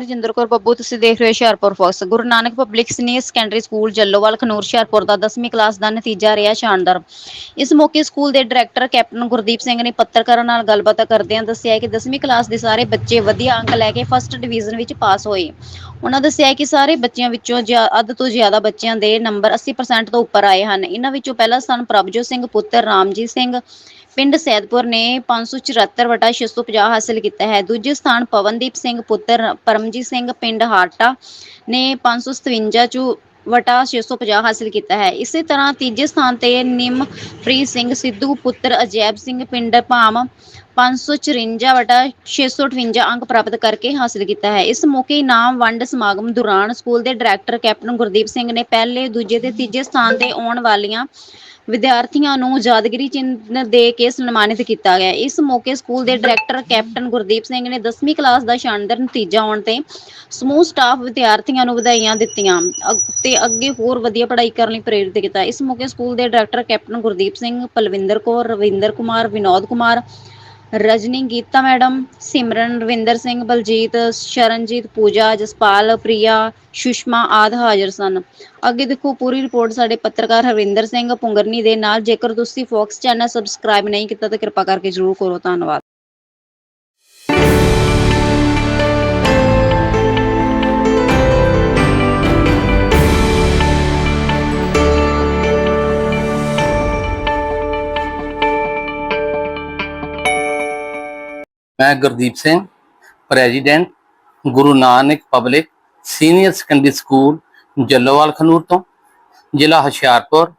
ਰਜਿੰਦਰ ਕੌਰ ਬੱਬੂ, ਤੁਸੀਂ ਦੇਖ ਰਹੇ ਹੋ Hoshiarpur focus Guru Nanak public senior secondary school Jallowal, Khanoor, Hoshiarpur ਦਾ 10ਵੀਂ ਕਲਾਸ ਦਾ ਨਤੀਜਾ ਰਿਹਾ ਸ਼ਾਨਦਾਰ। ਇਸ ਮੌਕੇ ਸਕੂਲ ਦੇ ਡਾਇਰੈਕਟਰ ਕੈਪਟਨ ਗੁਰਦੀਪ ਸਿੰਘ ਨੇ ਪੱਤਰਕਾਰਾਂ ਨਾਲ ਗੱਲਬਾਤ ਕਰਦਿਆਂ ਦੱਸਿਆ ਕਿ 10ਵੀਂ ਕਲਾਸ ਦੇ ਸਾਰੇ ਬੱਚੇ ਵਧੀਆ ਅੰਕ ਲੈ ਕੇ ਫਸਟ ਡਿਵੀਜ਼ਨ ਵਿੱਚ ਪਾਸ ਹੋਏ। ਉਹਨਾਂ ਦੱਸਿਆ ਕਿ ਸਾਰੇ ਬੱਚਿਆਂ ਵਿੱਚੋਂ ਜ਼ਿਆ- ਅੱਧ ਤੋਂ ਜ਼ਿਆਦਾ ਬੱਚਿਆਂ ਦੇ ਨੰਬਰ 80% ਤੋਂ ਉੱਪਰ ਆਏ ਹਨ। ਇਹਨਾਂ ਵਿੱਚੋਂ ਪਹਿਲਾ ਸਥਾਨ ਪ੍ਰਭਜੋਤ ਸਿੰਘ, ਪੁੱਤਰ ਰਾਮਜੀਤ ਸਿੰਘ। ਪਿੰਡ ਸੈਦਪੁਰ ਨੇ 574 ਵਟਾ 650 ਹਾਸਲ ਕੀਤਾ ਹੈ। ਦੂਜੇ ਸਥਾਨ ਪਵਨਦੀਪ ਸਿੰਘ, ਪੁੱਤਰ ਪਰਮਜੀਤ ਸਿੰਘ, ਪਿੰਡ ਹਾਟਾ ਨੇ 557 ਚੋਂ ਵਟਾ 650 ਹਾਸਲ ਕੀਤਾ ਹੈ। ਇਸੇ ਤਰ੍ਹਾਂ ਤੀਜੇ ਸਥਾਨ ਤੇ ਨਿਮਪ੍ਰੀਤ ਸਿੰਘ, ਸਿੱਧੂ ਪੁੱਤਰ ਅਜੈਬ ਸਿੰਘ ਪਿੰਡ ਭਾਮ 554 ਵਟਾ 658 ਅੰਕ ਪ੍ਰਾਪਤ ਕਰਕੇ ਹਾਸਲ ਕੀਤਾ ਹੈ। ਇਸ ਮੌਕੇ ਇਨਾਮ ਵੰਡ ਸਮਾਗਮ ਦੌਰਾਨ ਸਕੂਲ ਦੇ ਡਾਇਰੈਕਟਰ ਕੈਪਟਨ ਗੁਰਦੀਪ ਸਿੰਘ ਨੇ ਪਹਿਲੇ, ਦੂਜੇ ਤੇ ਤੀਜੇ ਸਥਾਨ ਤੇ ਆਉਣ ਵਾਲੀਆਂ ਵਿਦਿਆਰਥੀਆਂ ਨੂੰ ਯਾਦਗਰੀ ਚਿੰਨ੍ਹ ਦੇ ਕੇ ਸਨਮਾਨਿਤ ਕੀਤਾ ਗਿਆ। ਇਸ ਮੌਕੇ ਸਕੂਲ ਦੇ ਡਾਇਰੈਕਟਰ ਕੈਪਟਨ ਗੁਰਦੀਪ ਸਿੰਘ ਨੇ 10ਵੀਂ ਕਲਾਸ ਦਾ ਸ਼ਾਨਦਾਰ ਨਤੀਜਾ ਆਉਣ ਤੇ ਸਮੂਹ ਸਟਾਫ ਵਿਦਿਆਰਥੀਆਂ ਨੂੰ ਵਧਾਈਆਂ ਦਿੱਤੀਆਂ ਤੇ ਅੱਗੇ ਹੋਰ ਵਧੀਆ ਪੜ੍ਹਾਈ ਕਰਨ ਲਈ ਪ੍ਰੇਰਿਤ ਕੀਤਾ। ਇਸ ਮੌਕੇ ਸਕੂਲ ਦੇ director captain Gurdeep Singh, Palwinder Kaur, Ravinder Kumar, Vinod Kumar Rajni Geeta madam, Simran Ravinder Singh, Baljeet, Sharanjeet, Pooja, Jaspal, Priya, Sushma ਆਦ ਹਾਜ਼ਰ ਸਨ। ਅੱਗੇ ਦੇਖੋ, ਪੂਰੀ ਰਿਪੋਰਟ ਸਾਡੇ ਪੱਤਰਕਾਰ ਹਰਵਿੰਦਰ ਸਿੰਘ ਪੁੰਗਰਨੀ ਦੇ ਨਾਲ। ਜੇਕਰ ਤੁਸੀਂ ਫੋਕਸ ਚੈਨਲ ਸਬਸਕ੍ਰਾਈਬ ਨਹੀਂ ਕੀਤਾ ਤਾਂ ਕਿਰਪਾ ਕਰਕੇ ਜਰੂਰ ਕਰੋ। ਧੰਨਵਾਦ। ਮੈਂ Gurdeep Singh president Guru Nanak public senior secondary school Jallowal Khanoor ਤੋਂ, ਜ਼ਿਲ੍ਹਾ ਹੁਸ਼ਿਆਰਪੁਰ।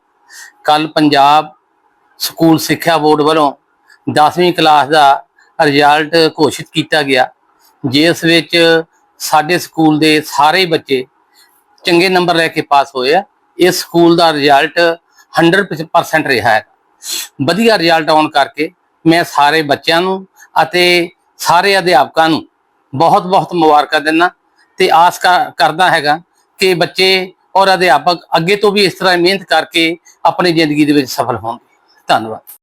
ਕੱਲ ਪੰਜਾਬ ਸਕੂਲ ਸਿੱਖਿਆ ਬੋਰਡ ਵੱਲੋਂ 10ਵੀਂ ਕਲਾਸ ਦਾ ਰਿਜ਼ਲਟ ਘੋਸ਼ਿਤ ਕੀਤਾ ਗਿਆ, ਜਿਸ ਵਿੱਚ ਸਾਡੇ ਸਕੂਲ ਦੇ ਸਾਰੇ ਬੱਚੇ ਚੰਗੇ ਨੰਬਰ ਲੈ ਕੇ ਪਾਸ ਹੋਏ ਆ। ਇਸ ਸਕੂਲ ਦਾ ਰਿਜ਼ਲਟ 100% ਰਿਹਾ ਹੈ। ਵਧੀਆ ਰਿਜ਼ਲਟ ਆਉਣ ਕਰਕੇ ਮੈਂ ਸਾਰੇ ਬੱਚਿਆਂ ਨੂੰ ਅਤੇ ਸਾਰੇ ਅਧਿਆਪਕਾਂ ਨੂੰ ਬਹੁਤ-ਬਹੁਤ ਮੁਬਾਰਕਾਂ ਦਿੰਦਾ। ਤੇ ਆਸ ਕਰ- ਕਰਦਾ ਹੈਗਾ ਕਿ ਬੱਚੇ ਔਰ ਅਧਿਆਪਕ ਅੱਗੇ ਤੋਂ ਵੀ ਇਸ ਤਰ੍ਹਾਂ ਮਿਹਨਤ ਕਰਕੇ ਆਪਣੀ ਜ਼ਿੰਦਗੀ ਦੇ ਵਿੱਚ ਸਫਲ ਹੋਣਗੇ ਧੰਨਵਾਦ।